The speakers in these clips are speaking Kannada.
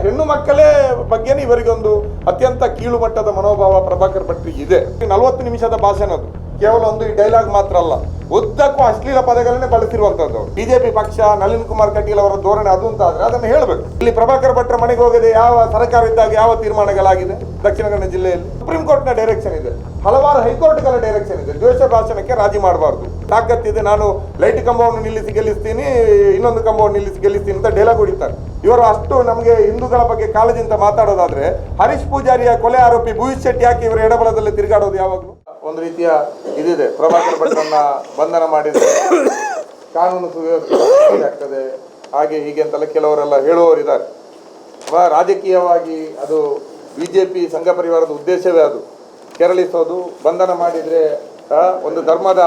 ಹೆಣ್ಣು ಮಕ್ಕಳೇ ಬಗ್ಗೆನೇ ಇವರಿಗೊಂದು ಅತ್ಯಂತ ಕೀಳು ಮಟ್ಟದ ಮನೋಭಾವ ಪ್ರಭಾಕರ್ ಭಟ್ರಿ ಇದೆ. ನಲವತ್ತು ನಿಮಿಷದ ಭಾಷಣ ಅದು. ಕೇವಲ ಒಂದು ಈ ಡೈಲಾಗ್ ಮಾತ್ರ ಅಲ್ಲ. ಉದ್ದಕ್ಕೂ ಅಶ್ಲೀಲ ಪದಗಳನ್ನೇ ಬಳಸಿರುವಂತದ್ದು ಬಿಜೆಪಿ ಪಕ್ಷ, ನಳಿನ್ ಕುಮಾರ್ ಕಟೀಲ್ ಅವರ ಧೋರಣೆ ಅದು ಅಂತ ಆದ್ರೆ ಅದನ್ನು ಹೇಳಬೇಕು. ಇಲ್ಲಿ ಪ್ರಭಾಕರ್ ಭಟ್ರ ಮನೆಗೆ ಹೋಗದೆ ಯಾವ ಸರ್ಕಾರ ಇದ್ದಾಗ ಯಾವ ತೀರ್ಮಾನಗಳಾಗಿದೆ? ದಕ್ಷಿಣ ಕನ್ನಡ ಜಿಲ್ಲೆಯಲ್ಲಿ ಸುಪ್ರೀಂ ನ ಡೈರೆಕ್ಷನ್ ಇದೆ. ಹಲವಾರು ಹೈಕೋರ್ಟ್ಗಳ ಡೈರೆಕ್ಷನ್ ಇದೆ. ದ್ವೇಷ ಭಾಷಣಕ್ಕೆ ರಾಜಿ ಮಾಡಬಾರ್ದು. ತಾಕತ್ತಿದೆ, ನಾನು ಲೈಟ್ ಕಂಬವನ್ನು ನಿಲ್ಲಿಸಿ ಗೆಲ್ಲಿಸ್ತೀನಿ, ಇನ್ನೊಂದು ಕಂಬವನ್ನು ನಿಲ್ಲಿಸಿ ಗೆಲ್ಲಿಸ್ತೀನಿ ಅಂತ ಡೈಲಾಗ್ ಹೊಡಿತಾರೆ. ಇವರು ಅಷ್ಟು ನಮಗೆ ಹಿಂದೂಗಳ ಬಗ್ಗೆ ಕಾಳಜಿ ಅಂತ ಮಾತಾಡೋದಾದ್ರೆ ಹರೀಶ್ ಪೂಜಾರಿಯ ಕೊಲೆ ಆರೋಪಿ ಭೂಯಿಷ್ ಶೆಟ್ಟಿ ಯಾಕೆ ಇವರ ಎಡಬಲದಲ್ಲಿ ತಿರುಗಾಡೋದು ಯಾವಾಗಲೂ? ಒಂದು ರೀತಿಯ ಇದಿದೆ. ಪ್ರಭಾಕರ್ ಭಟ್ರನ್ನ ಬಂಧನ ಮಾಡಿದ್ರೆ ಕಾನೂನು ಸುವ್ಯವಸ್ಥೆ ಆಗ್ತದೆ. ಹಾಗೆ ಹೀಗೆ ಅಂತೆಲ್ಲ ಕೆಲವರೆಲ್ಲ ಹೇಳುವವರಿದ್ದಾರೆ. ರಾಜಕೀಯವಾಗಿ ಅದು ಬಿ ಜೆ ಪಿ ಸಂಘ ಪರಿವಾರದ ಉದ್ದೇಶವೇ ಅದು. ಕೆರಳಿಸೋದು, ಬಂಧನ ಮಾಡಿದ್ರೆ ಒಂದು ಧರ್ಮದ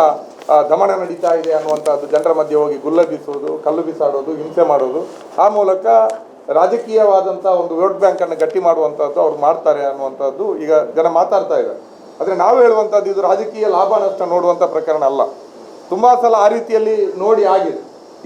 ದಮನ ನಡೀತಾ ಇದೆ ಅನ್ನುವಂಥದ್ದು ಜನರ ಮಧ್ಯೆ ಹೋಗಿ ಗುಲ್ಲ ಬೀಸೋದು, ಕಲ್ಲು ಬಿಸಾಡೋದು, ಹಿಂಸೆ ಮಾಡೋದು. ಆ ಮೂಲಕ ರಾಜಕೀಯವಾದಂಥ ಒಂದು ವೋಟ್ ಬ್ಯಾಂಕನ್ನು ಗಟ್ಟಿ ಮಾಡುವಂಥದ್ದು ಅವ್ರು ಮಾಡ್ತಾರೆ ಅನ್ನುವಂಥದ್ದು ಈಗ ಜನ ಮಾತಾಡ್ತಾ ಇದ್ದಾರೆ. ಆದರೆ ನಾವು ಹೇಳುವಂಥದ್ದು ಇದು ರಾಜಕೀಯ ಲಾಭ, ನಷ್ಟ ನೋಡುವಂಥ ಪ್ರಕರಣ ಅಲ್ಲ. ತುಂಬ ಸಲ ಆ ರೀತಿಯಲ್ಲಿ ನೋಡಿ ಆಗಿದೆ.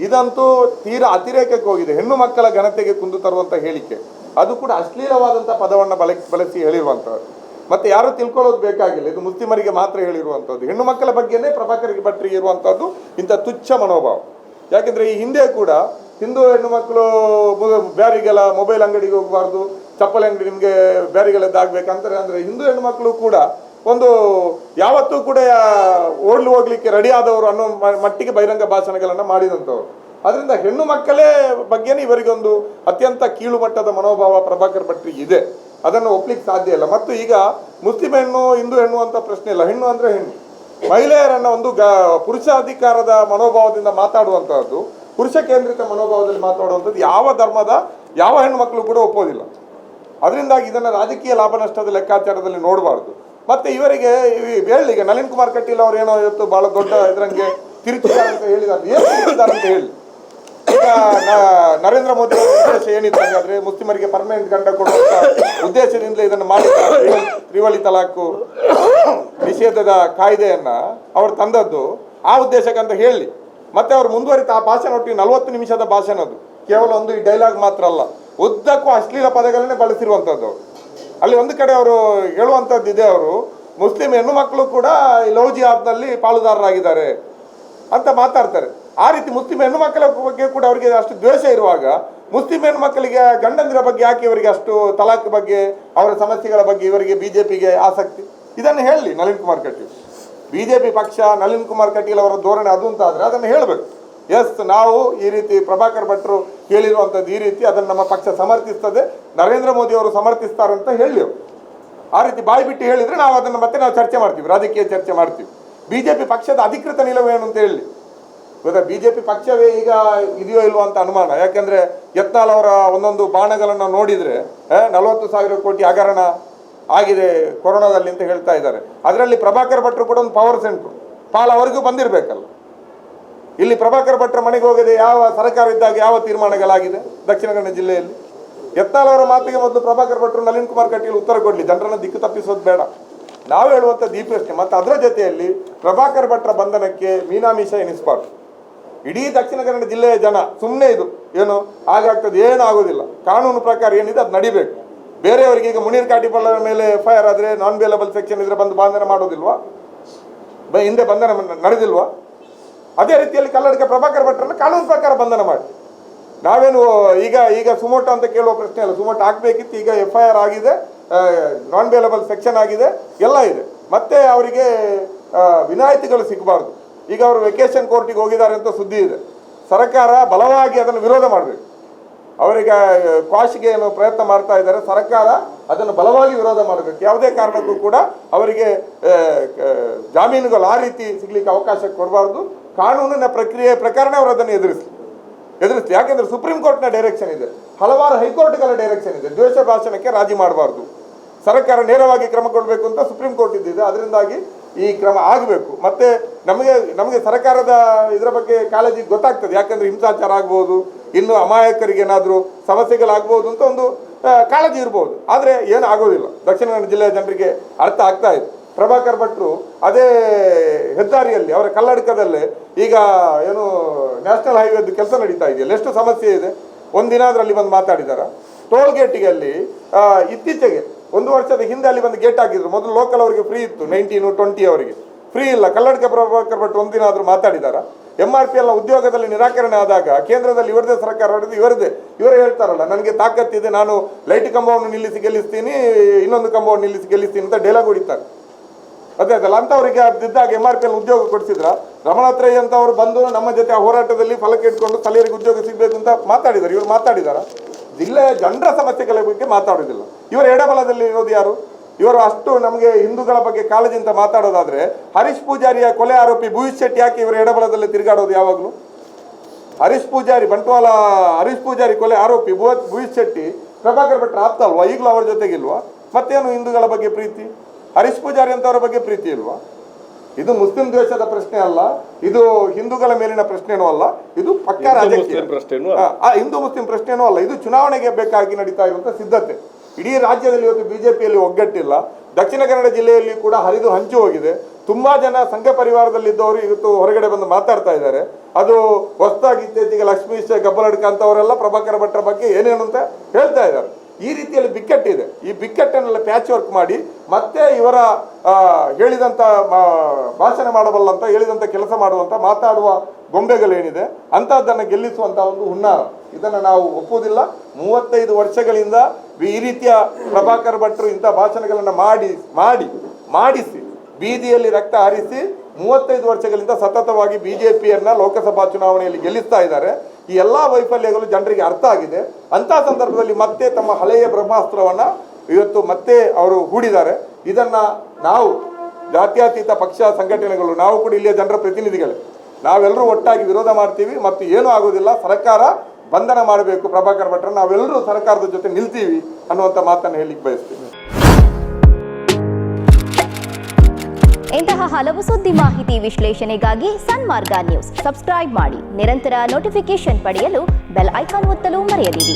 ಇದಂತೂ ತೀರಾ ಅತಿರೇಕಕ್ಕೆ ಹೋಗಿದೆ. ಹೆಣ್ಣು ಮಕ್ಕಳ ಘನತೆಗೆ ಕುಂದು ತರುವಂಥ ಹೇಳಿಕೆ. ಅದು ಕೂಡ ಅಶ್ಲೀಲವಾದಂಥ ಪದವನ್ನು ಬಳಕೆ, ಬಳಸಿ ಹೇಳಿರುವಂಥದ್ದು. ಮತ್ತೆ ಯಾರು ತಿಳ್ಕೊಳ್ಳೋದು ಬೇಕಾಗಿಲ್ಲ. ಇದು ಮುಸ್ಲಿಮರಿಗೆ ಮಾತ್ರ ಹೇಳಿರುವಂಥದ್ದು ಹೆಣ್ಣು ಮಕ್ಕಳ ಬಗ್ಗೆನೇ ಪ್ರಭಾಕರಿಗೆ ಭಟ್ರಿಗೆ ಇರುವಂಥದ್ದು ಇಂಥ ತುಚ್ಛ ಮನೋಭಾವ. ಯಾಕೆಂದ್ರೆ ಈ ಹಿಂದೆ ಕೂಡ ಹಿಂದೂ ಹೆಣ್ಣು ಮಕ್ಕಳು ಬ್ಯಾರಿಗೆಲ್ಲ ಮೊಬೈಲ್ ಅಂಗಡಿಗೆ ಹೋಗಬಾರ್ದು, ಚಪ್ಪಲಿ ಅಂಗಡಿ ನಿಮಗೆ ಬ್ಯಾರಿಗೆಲ್ಲದಾಗಬೇಕಂತಾರೆ ಅಂದರೆ ಹಿಂದೂ ಹೆಣ್ಣು ಮಕ್ಕಳು ಕೂಡ ಒಂದು ಯಾವತ್ತೂ ಕೂಡ ಓಡ್ಲು ಹೋಗ್ಲಿಕ್ಕೆ ರೆಡಿ ಆದವರು ಅನ್ನೋ ಮಟ್ಟಿಗೆ ಬಹಿರಂಗ ಭಾಷಣಗಳನ್ನು ಮಾಡಿದಂಥವ್ರು. ಅದರಿಂದ ಹೆಣ್ಣು ಮಕ್ಕಳೇ ಬಗ್ಗೆನೇ ಇವರಿಗೊಂದು ಅತ್ಯಂತ ಕೀಳು ಮಟ್ಟದ ಮನೋಭಾವ ಪ್ರಭಾಕರ್ ಭಟ್ರಿಗೆ ಇದೆ. ಅದನ್ನು ಒಪ್ಲಿಕ್ಕೆ ಸಾಧ್ಯ ಇಲ್ಲ. ಮತ್ತು ಈಗ ಮುಸ್ಲಿಂ ಹೆಣ್ಣು, ಹಿಂದೂ ಹೆಣ್ಣು ಅಂತ ಪ್ರಶ್ನೆ ಇಲ್ಲ. ಹೆಣ್ಣು ಅಂದರೆ ಹೆಣ್ಣು. ಮಹಿಳೆಯರನ್ನ ಒಂದು ಗ, ಪುರುಷಾಧಿಕಾರದ ಮನೋಭಾವದಿಂದ ಮಾತಾಡುವಂಥದ್ದು ಪುರುಷ ಕೇಂದ್ರಿತ ಮನೋಭಾವದಲ್ಲಿ ಮಾತಾಡುವಂಥದ್ದು ಯಾವ ಧರ್ಮದ, ಯಾವ ಹೆಣ್ಣು ಮಕ್ಕಳು ಕೂಡ ಒಪ್ಪೋದಿಲ್ಲ. ಅದರಿಂದಾಗಿ ಇದನ್ನು ರಾಜಕೀಯ ಲಾಭ ನಷ್ಟದ ಲೆಕ್ಕಾಚಾರದಲ್ಲಿ ನೋಡಬಾರ್ದು. ಮತ್ತೆ ಇವರಿಗೆ ಈಗ ನಳಿನ್ ಕುಮಾರ್ ಕಟೀಲ್ ಅವರು ಏನೋ ಇವತ್ತು ಬಹಳ ದೊಡ್ಡ ಇದರಂಗೆ ತಿರುಚಿದ್ದಾರೆ ಅಂತ ಹೇಳಿದ್ದಾರೆ ಏನು ಅಂತ ಹೇಳಿ. ಈಗ ನರೇಂದ್ರ ಮೋದಿ ಉದ್ದೇಶ ಏನಿತ್ತು ಹಾಗಾದ್ರೆ ಮುಸ್ಲಿಮರಿಗೆ ಪರ್ಮನೆಂಟ್ ಗಂಡ ಕೊಡುವಂತ ಉದ್ದೇಶದಿಂದ ಇದನ್ನು ಮಾಡಿ ತ್ರಿವಳಿ ತಲಾಖು ನಿಷೇಧದ ಕಾಯ್ದೆಯನ್ನ ಅವರು ತಂದದ್ದು. ಆ ಉದ್ದೇಶಕ್ಕಂತ ಹೇಳಿ. ಮತ್ತೆ ಅವರು ಮುಂದುವರಿತ ಆ ಭಾಷಣ ಒಟ್ಟಿಗೆ ನಲವತ್ತು ನಿಮಿಷದ ಭಾಷಣ ಅದು. ಕೇವಲ ಒಂದು ಈ ಡೈಲಾಗ್ ಮಾತ್ರ ಅಲ್ಲ. ಉದ್ದಕ್ಕೂ ಅಶ್ಲೀಲ ಪದಗಳನ್ನೇ ಬಳಸಿರುವಂಥದ್ದು ಅವರು ಅಲ್ಲಿ ಒಂದು ಕಡೆ ಅವರು ಹೇಳುವಂಥದ್ದು ಇದೆ ಅವರು. ಮುಸ್ಲಿಂ ಹೆಣ್ಣು ಮಕ್ಕಳು ಕೂಡ ಜಿಹಾಬ್ನಲ್ಲಿ ಪಾಲುದಾರರಾಗಿದ್ದಾರೆ ಅಂತ ಮಾತಾಡ್ತಾರೆ. ಆ ರೀತಿ ಮುಸ್ಲಿಂ ಹೆಣ್ಣು ಮಕ್ಕಳ ಬಗ್ಗೆ ಕೂಡ ಅವರಿಗೆ ಅಷ್ಟು ದ್ವೇಷ ಇರುವಾಗ ಮುಸ್ಲಿಂ ಹೆಣ್ಣು ಮಕ್ಕಳಿಗೆ ಗಂಡಂದಿರ ಬಗ್ಗೆ ಯಾಕೆ ಇವರಿಗೆ ಅಷ್ಟು ತಲಾಖ್ ಬಗ್ಗೆ, ಅವರ ಸಮಸ್ಯೆಗಳ ಬಗ್ಗೆ ಇವರಿಗೆ ಬಿಜೆಪಿಗೆ ಆಸಕ್ತಿ? ಇದನ್ನು ಹೇಳಿ ನಳಿನ್ ಕುಮಾರ್ ಕಟೀಲ್. ಬಿಜೆಪಿ ಪಕ್ಷ ನಳಿನ್ ಕುಮಾರ್ ಕಟೀಲ್ ಅವರ ಧೋರಣೆ ಅದು ಅಂತ ಆದರೆ ಅದನ್ನು ಹೇಳಬೇಕು. ಎಸ್, ನಾವು ಈ ರೀತಿ ಪ್ರಭಾಕರ್ ಭಟ್ರು ಹೇಳಿರುವಂಥದ್ದು ಈ ರೀತಿ, ಅದನ್ನು ನಮ್ಮ ಪಕ್ಷ ಸಮರ್ಥಿಸ್ತದೆ, ನರೇಂದ್ರ ಮೋದಿ ಅವರು ಸಮರ್ಥಿಸ್ತಾರೆ ಅಂತ ಹೇಳಿ. ಆ ರೀತಿ ಬಾಯಿ ಬಿಟ್ಟು ಹೇಳಿದ್ರೆ ನಾವು ಅದನ್ನು ಮತ್ತೆ ನಾವು ಚರ್ಚೆ ಮಾಡ್ತೀವಿ, ರಾಜಕೀಯ ಚರ್ಚೆ ಮಾಡ್ತೀವಿ. ಬಿಜೆಪಿ ಪಕ್ಷದ ಅಧಿಕೃತ ನಿಲುವೇನು ಅಂತ ಹೇಳಿ. ಗೊತ್ತಾ ಪಿ ಪಕ್ಷವೇ ಈಗ ಇದೆಯೋ ಇಲ್ವೋ ಅಂತ ಅನುಮಾನ. ಯಾಕಂದ್ರೆ ಯತ್ನಾಲ್ ಅವರ ಒಂದೊಂದು ಬಾಣಗಳನ್ನು ನೋಡಿದ್ರೆ ನಲವತ್ತು ಸಾವಿರ ಕೋಟಿ ಹಗರಣ ಆಗಿದೆ ಕೊರೋನಾದಲ್ಲಿ ಅಂತ ಹೇಳ್ತಾ ಇದ್ದಾರೆ. ಅದರಲ್ಲಿ ಪ್ರಭಾಕರ್ ಭಟ್ರು ಕೂಡ ಒಂದು ಪವರ್ ಸೆಂಟ್ರು ಪಾಲ್ ಅವರಿಗೂ ಬಂದಿರಬೇಕಲ್ಲ. ಇಲ್ಲಿ ಪ್ರಭಾಕರ್ ಭಟ್ರ ಮನೆಗೆ ಹೋಗದೆ ಯಾವ ಸರ್ಕಾರ ಇದ್ದಾಗ ಯಾವ ತೀರ್ಮಾನಗಳಾಗಿದೆ ದಕ್ಷಿಣ ಕನ್ನಡ ಜಿಲ್ಲೆಯಲ್ಲಿ? ಯತ್ನಾಲ್ ಅವರ ಮಾತಿಗೆ ಮೊದಲು ಪ್ರಭಾಕರ್ ಭಟ್ರು ನಳಿನ್ ಕುಮಾರ್ ಕಟೀಲ್ ಉತ್ತರ ಕೊಡಲಿ. ಜನರನ್ನು ದಿಕ್ಕು ತಪ್ಪಿಸೋದು ಬೇಡ. ನಾವು ಹೇಳುವಂಥ ಪ್ರಶ್ನೆ ಮತ್ತು ಅದರ ಜೊತೆಯಲ್ಲಿ ಪ್ರಭಾಕರ್ ಭಟ್ರ ಬಂಧನಕ್ಕೆ ಮೀನಾಮಿಷ ಎನಿಸ್ಬಾರ್ದು. ಇಡೀ ದಕ್ಷಿಣ ಕನ್ನಡ ಜಿಲ್ಲೆಯ ಜನ ಸುಮ್ಮನೆ ಇದು. ಏನು? ಹಾಗಾಗ್ತದೆ ಏನು ಆಗೋದಿಲ್ಲ ಕಾನೂನು ಪ್ರಕಾರ ಏನಿದೆ ಅದು ನಡಿಬೇಕು. ಬೇರೆಯವರಿಗೆ ಈಗ ಮುನೀರ್ ಕಾಟಿಪಲ್ಲರ ಮೇಲೆ ಎಫ್ ಐ ಆರ್ ಆದರೆ ನಾನ್ ಬೇಲಬಲ್ ಸೆಕ್ಷನ್ ಇದ್ರೆ ಬಂದು ಬಂಧನ ಮಾಡೋದಿಲ್ವಾ? ಹಿಂದೆ ಬಂಧನ ನಡೆದಿಲ್ವಾ? ಅದೇ ರೀತಿಯಲ್ಲಿ ಕಲ್ಲಡಕ ಪ್ರಭಾಕರ್ ಭಟ್ರನ್ನ ಕಾನೂನು ಪ್ರಕಾರ ಬಂಧನ ಮಾಡಿ. ನಾವೇನು, ಈಗ ಈಗ ಸುಮೋಟೋ ಅಂತ ಕೇಳುವ ಪ್ರಶ್ನೆ ಅಲ್ಲ. ಸುಮೋಟೋ ಹಾಕಬೇಕಿತ್ತು ಈಗ ಎಫ್ ಐ ಆರ್ ಆಗಿದೆ ನಾನ್ ಬೇಲಬಲ್ ಸೆಕ್ಷನ್ ಆಗಿದೆ, ಎಲ್ಲ ಇದೆ. ಮತ್ತೆ ಅವರಿಗೆ ವಿನಾಯಿತಿಗಳು ಸಿಗಬಾರ್ದು. ಈಗ ಅವರು ವೆಕೇಶನ್ ಕೋರ್ಟಿಗೆ ಹೋಗಿದ್ದಾರೆ ಅಂತ ಸುದ್ದಿ ಇದೆ. ಸರ್ಕಾರ ಬಲವಾಗಿ ಅದನ್ನು ವಿರೋಧ ಮಾಡಬೇಕು. ಅವರಿಗೆ ಕ್ವಾಶ್ಗೆ ಏನು ಪ್ರಯತ್ನ ಮಾಡ್ತಾ ಇದ್ದಾರೆ. ಸರ್ಕಾರ ಅದನ್ನು ಬಲವಾಗಿ ವಿರೋಧ ಮಾಡಬೇಕು. ಯಾವುದೇ ಕಾರಣಕ್ಕೂ ಕೂಡ ಅವರಿಗೆ ಜಾಮೀನುಗಳು ಆ ರೀತಿ ಸಿಗ್ಲಿಕ್ಕೆ ಅವಕಾಶ ಕೊಡಬಾರ್ದು. ಕಾನೂನಿನ ಪ್ರಕ್ರಿಯೆ ಪ್ರಕಾರನೇ ಅವರು ಅದನ್ನು ಎದುರಿಸಲಿ. ಎದುರಿಸಲಿ. ಯಾಕೆಂದ್ರೆ ಸುಪ್ರೀಂ ಕೋರ್ಟ್ನ ಡೈರೆಕ್ಷನ್ ಇದೆ. ಹಲವಾರು ಹೈಕೋರ್ಟ್ಗಳ ಡೈರೆಕ್ಷನ್ ಇದೆ. ದ್ವೇಷ ಭಾಷಣಕ್ಕೆ ರಾಜಿ ಮಾಡಬಾರ್ದು. ಸರ್ಕಾರ ನೇರವಾಗಿ ಕ್ರಮ ಕೊಡಬೇಕು ಅಂತ ಸುಪ್ರೀಂ ಕೋರ್ಟ್ ಇದ್ದಿದೆ. ಅದರಿಂದಾಗಿ ಈ ಕ್ರಮ ಆಗಬೇಕು. ಮತ್ತೆ ನಮಗೆ ನಮಗೆ ಸರ್ಕಾರದ ಇದರ ಬಗ್ಗೆ ಕಾಳಜಿ ಗೊತ್ತಾಗ್ತದೆ. ಯಾಕಂದ್ರೆ ಹಿಂಸಾಚಾರ ಆಗ್ಬೋದು, ಇನ್ನು ಅಮಾಯಕರಿಗೆ ಏನಾದರೂ ಸಮಸ್ಯೆಗಳಾಗ್ಬೋದು ಅಂತ ಒಂದು ಕಾಳಜಿ ಇರ್ಬೋದು. ಆದರೆ ಏನು ಆಗೋದಿಲ್ಲ. ದಕ್ಷಿಣ ಕನ್ನಡ ಜಿಲ್ಲೆಯ ಜನರಿಗೆ ಅರ್ಥ ಆಗ್ತಾ ಇದೆ. ಪ್ರಭಾಕರ್ ಭಟ್ರು ಅದೇ ಹೆದ್ದಾರಿಯಲ್ಲಿ, ಅವರ ಕಲ್ಲಡಕದಲ್ಲೇ ಈಗ ಏನು ನ್ಯಾಷನಲ್ ಹೈವೇದು ಕೆಲಸ ನಡೀತಾ ಇದೆಯಲ್ಲ ಎಷ್ಟು ಸಮಸ್ಯೆ ಇದೆ? ಒಂದಿನ ಅದರಲ್ಲಿ ಬಂದು ಮಾತಾಡಿದಾರ. ಟೋಲ್ ಗೇಟಿಗೆ ಅಲ್ಲಿ ಇತ್ತೀಚೆಗೆ ಒಂದು ವರ್ಷದ ಹಿಂದೆ ಅಲ್ಲಿ ಬಂದು ಗೇಟ್ ಹಾಕಿದ್ರು. ಮೊದಲು ಲೋಕಲ್ ಅವರಿಗೆ ಫ್ರೀ ಇತ್ತು ನೈನ್ಟೀನು ಟ್ವೆಂಟಿ ಅವರಿಗೆ. ಫ್ರೀ ಇಲ್ಲ. ಕಲ್ಲಡ್ಕ ಪ್ರಭಾಕರ್ ಭಟ್ ಒಂದಿನ ಆದರೂ ಮಾತಾಡಿದಾರ. ಎಂ ಆರ್ ಪಿ ಎಲ್ಲ ಉದ್ಯೋಗದಲ್ಲಿ ನಿರಾಕರಣೆ ಆದಾಗ, ಕೇಂದ್ರದಲ್ಲಿ ಇವರದೇ ಸರ್ಕಾರ ಹೊಡೆದು ಇವರದೇ, ಇವರೇ ಹೇಳ್ತಾರಲ್ಲ, ನನಗೆ ತಾಕತ್ತಿದೆ ನಾನು ಲೈಟ್ ಕಂಬವನ್ನು ನಿಲ್ಲಿಸಿ ಗೆಲ್ಲಿಸ್ತೀನಿ, ಇನ್ನೊಂದು ಕಂಬವನ್ನು ನಿಲ್ಲಿಸಿ ಗೆಲ್ಲಿಸ್ತೀನಿ ಅಂತ ಡೈಲಾಗ್ ಹೊಡಿತಾರೆ. ಅದೇ, ಅದಲ್ಲ. ಅಂಥವರಿಗೆ ಇದ್ದಾಗ ಎಂ ಆರ್ ಪಿ ಉದ್ಯೋಗ ಕೊಡಿಸಿದ್ರ. ರಮಣಾತ್ರಯ್ಯ ಅಂತ ಅವರು ಬಂದು ನಮ್ಮ ಜೊತೆ ಆ ಹೋರಾಟದಲ್ಲಿ ಫಲಕ ಇಟ್ಕೊಂಡು ಸ್ಥಳೀಯರಿಗೆ ಉದ್ಯೋಗ ಸಿಗಬೇಕು ಅಂತ ಮಾತಾಡಿದ್ದಾರೆ ಇವರು ಮಾತಾಡಿದಾರ. ಜಿಲ್ಲೆಯ ಜನರ ಸಮಸ್ಯೆಗಳ ಬಗ್ಗೆ ಮಾತಾಡೋದಿಲ್ಲ ಇವರ ಎಡಬಲದಲ್ಲಿ ಇರೋದು ಯಾರು? ಇವರು ಅಷ್ಟು ನಮಗೆ ಹಿಂದೂಗಳ ಬಗ್ಗೆ ಕಾಳಜಿ ಅಂತ ಮಾತಾಡೋದಾದ್ರೆ ಹರೀಶ್ ಪೂಜಾರಿಯ ಕೊಲೆ ಆರೋಪಿ ಭೂಯಿಷ್ ಶೆಟ್ಟಿ ಯಾಕೆ ಇವರ ಎಡಬಲದಲ್ಲಿ ತಿರುಗಾಡೋದು ಯಾವಾಗಲೂ? ಹರೀಶ್ ಪೂಜಾರಿ ಬಂಟ್ವಾಳ ಹರೀಶ್ ಪೂಜಾರಿ ಕೊಲೆ ಆರೋಪಿ ಭುವ- ಭುವೀಶ್ ಶೆಟ್ಟಿ ಪ್ರಭಾಕರ್ ಭಟ್ರ ಆಪ್ತ ಅಲ್ವಾ ಈಗಲೂ ಅವರ ಜೊತೆಗಿಲ್ವಾ? ಮತ್ತೇನು ಹಿಂದೂಗಳ ಬಗ್ಗೆ ಪ್ರೀತಿ? ಹರೀಶ್ ಪೂಜಾರಿ ಅಂತವರ ಬಗ್ಗೆ ಪ್ರೀತಿ ಇಲ್ವಾ? ಇದು ಮುಸ್ಲಿಂ ದ್ವೇಷದ ಪ್ರಶ್ನೆ ಅಲ್ಲ ಇದು ಹಿಂದೂಗಳ ಮೇಲಿನ ಪ್ರಶ್ನೆನೂ ಅಲ್ಲ ಇದು ಪಕ್ಕ ರಾಜಕೀಯ. ಹಿಂದೂ ಮುಸ್ಲಿಂ ಪ್ರಶ್ನೆನೂ ಅಲ್ಲ ಇದು ಚುನಾವಣೆಗೆ ಬೇಕಾಗಿ ನಡೀತಾ ಇರುವಂತ ಸಿದ್ಧತೆ. ಇಡೀ ರಾಜ್ಯದಲ್ಲಿ ಇವತ್ತು ಬಿಜೆಪಿಯಲ್ಲಿ ಒಗ್ಗಟ್ಟಿಲ್ಲ. ದಕ್ಷಿಣ ಕನ್ನಡ ಜಿಲ್ಲೆಯಲ್ಲಿ ಕೂಡ ಹರಿದು ಹಂಚು ಹೋಗಿದೆ. ತುಂಬಾ ಜನ ಸಂಘ ಪರಿವಾರದಲ್ಲಿದ್ದವರು ಇವತ್ತು ಹೊರಗಡೆ ಬಂದು ಮಾತಾಡ್ತಾ ಇದ್ದಾರೆ. ಅದು ಹೊಸದಾಗಿ ಇತ್ತೀಚೆಗೆ ಲಕ್ಷ್ಮೀಶ್ ಗಬ್ಬಲಡ್ಕ ಅಂತವರೆಲ್ಲ ಪ್ರಭಾಕರ ಭಟ್ರ ಬಗ್ಗೆ ಏನೇನು ಅಂತ ಹೇಳ್ತಾ ಇದ್ದಾರೆ. ಈ ರೀತಿಯಲ್ಲಿ ಬಿಕ್ಕಟ್ಟಿದೆ. ಈ ಬಿಕ್ಕಟ್ಟನ್ನೆಲ್ಲ ಪ್ಯಾಚ್ ವರ್ಕ್ ಮಾಡಿ ಮತ್ತೆ ಇವರ ಹೇಳಿದಂಥ ಭಾಷಣ ಮಾಡಬಲ್ಲಂತ ಹೇಳಿದಂತ ಕೆಲಸ ಮಾಡುವಂತ, ಮಾತಾಡುವ ಗೊಂಬೆಗಳೇನಿದೆ, ಅಂಥದ್ದನ್ನು ಗೆಲ್ಲಿಸುವಂತ ಒಂದು ಹುನ್ನಾರ. ಇದನ್ನು ನಾವು ಒಪ್ಪುವುದಿಲ್ಲ. ಮೂವತ್ತೈದು ವರ್ಷಗಳಿಂದ ಈ ರೀತಿಯ ಪ್ರಭಾಕರ್ ಭಟ್ರು ಇಂಥ ಭಾಷಣಗಳನ್ನು ಮಾಡಿ ಮಾಡಿ, ಮಾಡಿಸಿ, ಬೀದಿಯಲ್ಲಿ ರಕ್ತ ಹರಿಸಿ ಮೂವತ್ತೈದು ವರ್ಷಗಳಿಂದ ಸತತವಾಗಿ ಬಿಜೆಪಿಯನ್ನ ಲೋಕಸಭಾ ಚುನಾವಣೆಯಲ್ಲಿ ಗೆಲ್ಲಿಸ್ತಾ ಇದ್ದಾರೆ. ಈ ಎಲ್ಲಾ ವೈಫಲ್ಯಗಳು ಜನರಿಗೆ ಅರ್ಥ ಆಗಿದೆ. ಅಂತ ಸಂದರ್ಭದಲ್ಲಿ ಮತ್ತೆ ತಮ್ಮ ಹಳೆಯ ಬ್ರಹ್ಮಾಸ್ತ್ರವನ್ನ ಇವತ್ತು ಮತ್ತೆ ಅವರು ಹೂಡಿದ್ದಾರೆ. ಇದನ್ನು ನಾವು, ಜಾತ್ಯತೀತ ಪಕ್ಷ ಸಂಘಟನೆಗಳು, ನಾವು ಕೂಡ ಇಲ್ಲಿಯ ಜನರ ಪ್ರತಿನಿಧಿಗಳೇ, ನಾವೆಲ್ಲರೂ ಒಟ್ಟಾಗಿ ವಿರೋಧ ಮಾಡ್ತೀವಿ ಮತ್ತು ಏನೂ ಆಗೋದಿಲ್ಲ. ಸರ್ಕಾರ ಬಂಧನ ಮಾಡಬೇಕು. ಪ್ರಭಾಕರ್ ಭಟ್ರ, ನಾವೆಲ್ಲರೂ ಸರ್ಕಾರದ ಜೊತೆ ನಿಲ್ತೀವಿ ಅನ್ನುವಂಥ ಮಾತನ್ನು ಹೇಳಿಕ್ಕೆ ಬಯಸ್ತೀವಿ ಇಂತಹ ಹಲವು ಸುದ್ದಿ ಮಾಹಿತಿ ವಿಶ್ಲೇಷಣೆಗಾಗಿ ಸನ್ಮಾರ್ಗ ನ್ಯೂಸ್. ಸಬ್ಸ್ಕ್ರೈಬ್ ಮಾಡಿ. ನಿರಂತರ ನೋಟಿಫಿಕೇಶನ್ ಪಡೆಯಲು ಬೆಲ್ ಐಕಾನ್ ಒತ್ತಲು ಮರೆಯದಿರಿ.